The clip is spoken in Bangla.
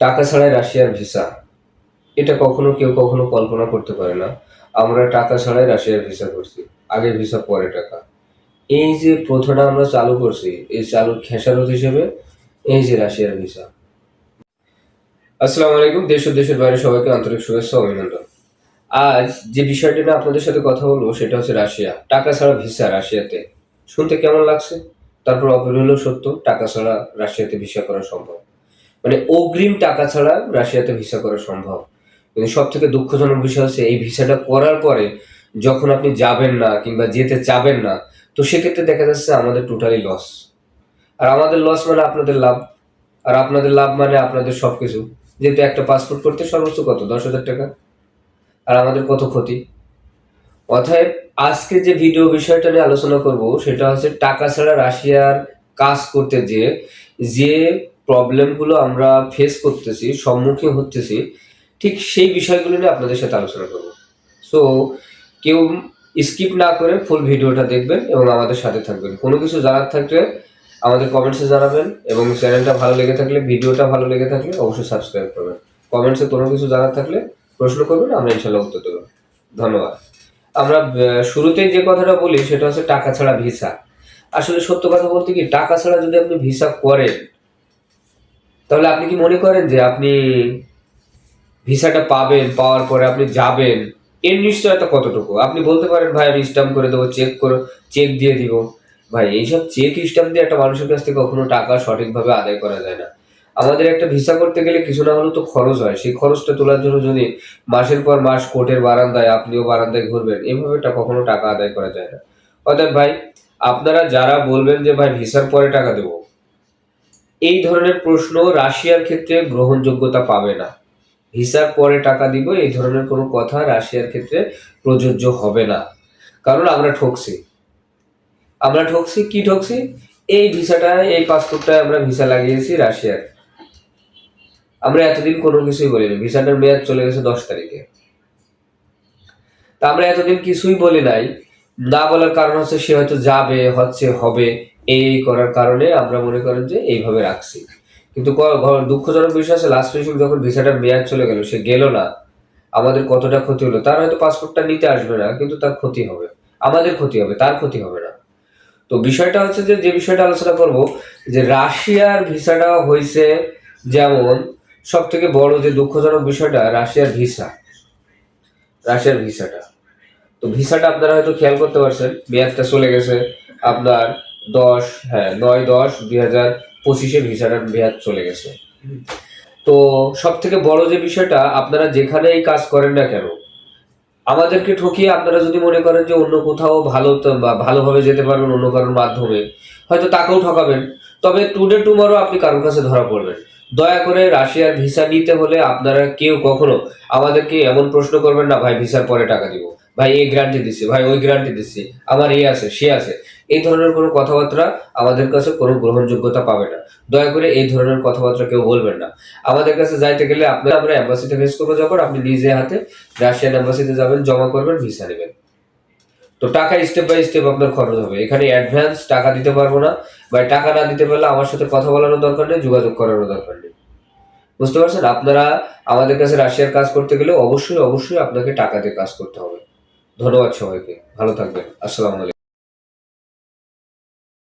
টাকা ছাড়াই রাশিয়ার ভিসা। এটা কখনো কেউ কখনো কল্পনা করতে পারে না। আমরা টাকা ছাড়াই রাশিয়ার ভিসা করছি, আগে ভিসা, পরে টাকা। এই যে প্রথাটা আমরা চালু করছি, এই চালুর খেসারত হিসেবে এই যে রাশিয়ার ভিসা। আসসালামু আলাইকুম, দেশ ও দেশের বাইরে সবাইকে আন্তরিক শুভেচ্ছা অভিনন্দন। আজ যে বিষয়টি নিয়ে আপনাদের সাথে কথা বলব, সেটা হচ্ছে রাশিয়া। টাকা ছাড়া ভিসা রাশিয়াতে। শুনতে কেমন লাগছে? তারপর অপর হলেও সত্য, টাকা ছাড়া রাশিয়াতে ভিসা করা সম্ভব। মানে অগ্রিম টাকা ছাড়া রাশিয়াতে ভিসা করা সম্ভব। কিন্তু সব থেকে দুঃখজনক বিষয় হচ্ছে, এই ভিসাটা করার পরে যখন আপনি যাবেন না কিংবা যেতে চাবেন না, তো সেক্ষেত্রে দেখা যাচ্ছে আমাদের টোটালি লস আর আমাদের লস মানে আপনাদের লাভ। আর আপনাদের লাভ মানে আপনাদের সব কিছু যেহেতু একটা পাসপোর্ট করতে সর্বোচ্চ কত? দশ হাজার টাকা। আর আমাদের কত ক্ষতি? অতএব আজকে যে ভিডিও বিষয়টা নিয়ে আলোচনা করব, সেটা হচ্ছে টাকা ছাড়া রাশিয়ার কাজ করতে যে যে প্রবলেমগুলো আমরা ফেস করতেছি, সম্মুখীন হতেছি ঠিক সেই বিষয়গুলো নিয়ে আপনাদের সাথে আলোচনা করব। সো কেউ স্কিপ না করে ফুল ভিডিওটা দেখবেন এবং আমাদের সাথে থাকবেন। কোনো কিছু জানার থাকলে আমাদের কমেন্টসে জানাবেন এবং চ্যানেলটা ভালো লেগে থাকলে, ভিডিওটা ভালো লেগে থাকলে অবশ্যই সাবস্ক্রাইব করবেন। কমেন্টসে কোনো কিছু জানার থাকলে প্রশ্ন করবেন, আমরা ইনশাল্লাহ উত্তর দেবো। ধন্যবাদ। আমরা শুরুতেই যে কথাটা বলি, সেটা হচ্ছে টাকা ছাড়া ভিসা আসলে সত্য কথা বলতে কি, টাকা ছাড়া যদি আপনি ভিসা করেন তাহলে আপনি কি মনে করেন যে আপনি ভিসাটা পাবেন, পাওয়ার পরে আপনি যাবেন? এর নিশ্চয়তা কতটুকু? আপনি বলতে পারেন, ভাই, আমি স্টাম্প করে দেবো চেক করে চেক দিয়ে দিব। ভাই, এইসব চেক স্টাম্প দিয়ে একটা মানুষের কাছ থেকে কখনো টাকা সঠিকভাবে আদায় করা যায় না। আমাদের একটা ভিসা করতে গেলে কিছু না হলেও তো খরচ হয়। সেই খরচটা তোলার জন্য যদি মাসের পর মাস কোর্টের বারান্দায়, আপনিও বারান্দায় ঘুরবেন, এভাবে কখনো টাকা আদায় করা যায় না। অর্থাৎ ভাই, আপনারা যারা বলবেন যে, ভাই, ভিসার পরে টাকা দেবো এই ধরনের প্রশ্ন রাশিয়ার ক্ষেত্রে গ্রহণযোগ্যতা পাবে না। ভিসার পরে টাকা দিব, এই ধরনের কোনো কথা রাশিয়ার ক্ষেত্রে প্রযোজ্য হবে না। কারণ আমরা ঠকছি। আমরা ঠকছি, কি ঠকছি? এই ভিসাটা এই পাসপোর্টটায় আমরা ভিসা লাগিয়েছি রাশিয়ার। আমরা এতদিন কোনো কিছুই বলিনি। ভিসাটার মেয়াদ চলে গেছে দশ তারিখে। তা আমরা এতদিন কিছুই বলি নাই। না বলার কারণ হচ্ছে সে হয়তো যাবে, হচ্ছে, হবে। এই করার কারণে আমরা মনে করেন যে এইভাবে রাখছি। কিন্তু দুঃখজনক বিষয় আছে লাস্ট ফিনিশিং যখন ভিসাটা মেয়াদ চলে গেল, সে গেল না। আমাদের কতটা ক্ষতি হলো, তার হয়তো পাসপোর্টটা নিতে আসবে না, কিন্তু তার ক্ষতি হবে। আমাদের ক্ষতি হবে, তার ক্ষতি হবে না। তো বিষয়টা হচ্ছে যে যে বিষয়টা আলোচনা করব, যে রাশিয়ার ভিসাটা হয়েছে যেমন সব থেকে বড় যে দুঃখজনক বিষয়টা, রাশিয়ার ভিসা। রাশিয়ার ভিসাটা। তো ভিসাটা আপনারা হয়তো খেয়াল করতে পারছেন, মেয়াদটা চলে গেছে, আপনার দশ হ্যাঁ নয় দশ দুই হাজার পঁচিশে ভিসাটার মেয়াদ চলে গেছে। তো সব থেকে বড় যে বিষয়টা, আপনারা যেখানেই কাজ করেন না কেন, আমাদেরকে ঠকিয়ে আপনারা যদি মনে করেন যে অন্য কোথাও ভালো বা ভালোভাবে যেতে পারবেন অন্য কারোর মাধ্যমে, হয়তো তাকেও ঠকাবেন। তবে টুডে টুমরো আপনি কারোর কাছে ধরা পড়বেন। দয়া করে রাশিয়ার ভিসা নিতে হলে আপনারা কেউ কখনো আমাদেরকে এমন প্রশ্ন করবেন না, ভাই, ভিসার পরে টাকা দিব। ভাই, এই গ্যারান্টি দিচ্ছি ভাই, ওই গ্যারান্টি দিচ্ছি আমার এ আছে, সে আছে। এই ধরনের কোনো কথাবার্তা আমাদের কাছে কোনো গ্রহণযোগ্যতা পাবে না। দয়া করে এই ধরনের কথাবার্তা কেউ বলবেন না। আমাদের কাছে যাইতে গেলে আপনারা আমরা অ্যাম্বাসিতে ফেস করব যখন আপনি নিজে হাতে রাশিয়ান অ্যাম্বাসিতে যাবেন, জমা করবেন ভিসা নেবেন। তো টাকা স্টেপ বাই স্টেপ আপনার খরচ হবে। এখানে অ্যাডভান্স টাকা দিতে পারব না। বা টাকা না দিতে পারলে আমার সাথে কথা বলারও দরকার নেই, যোগাযোগ করারও দরকার নেই। বুঝতে পারছেন? আপনারা আমাদের কাছে রাশিয়ার কাজ করতে গেলে অবশ্যই অবশ্যই আপনাকে টাকা দিয়ে কাজ করতে হবে। ধন্যবাদ সবাইকে। ভালো থাকবেন। আসসালামু আলাইকুম।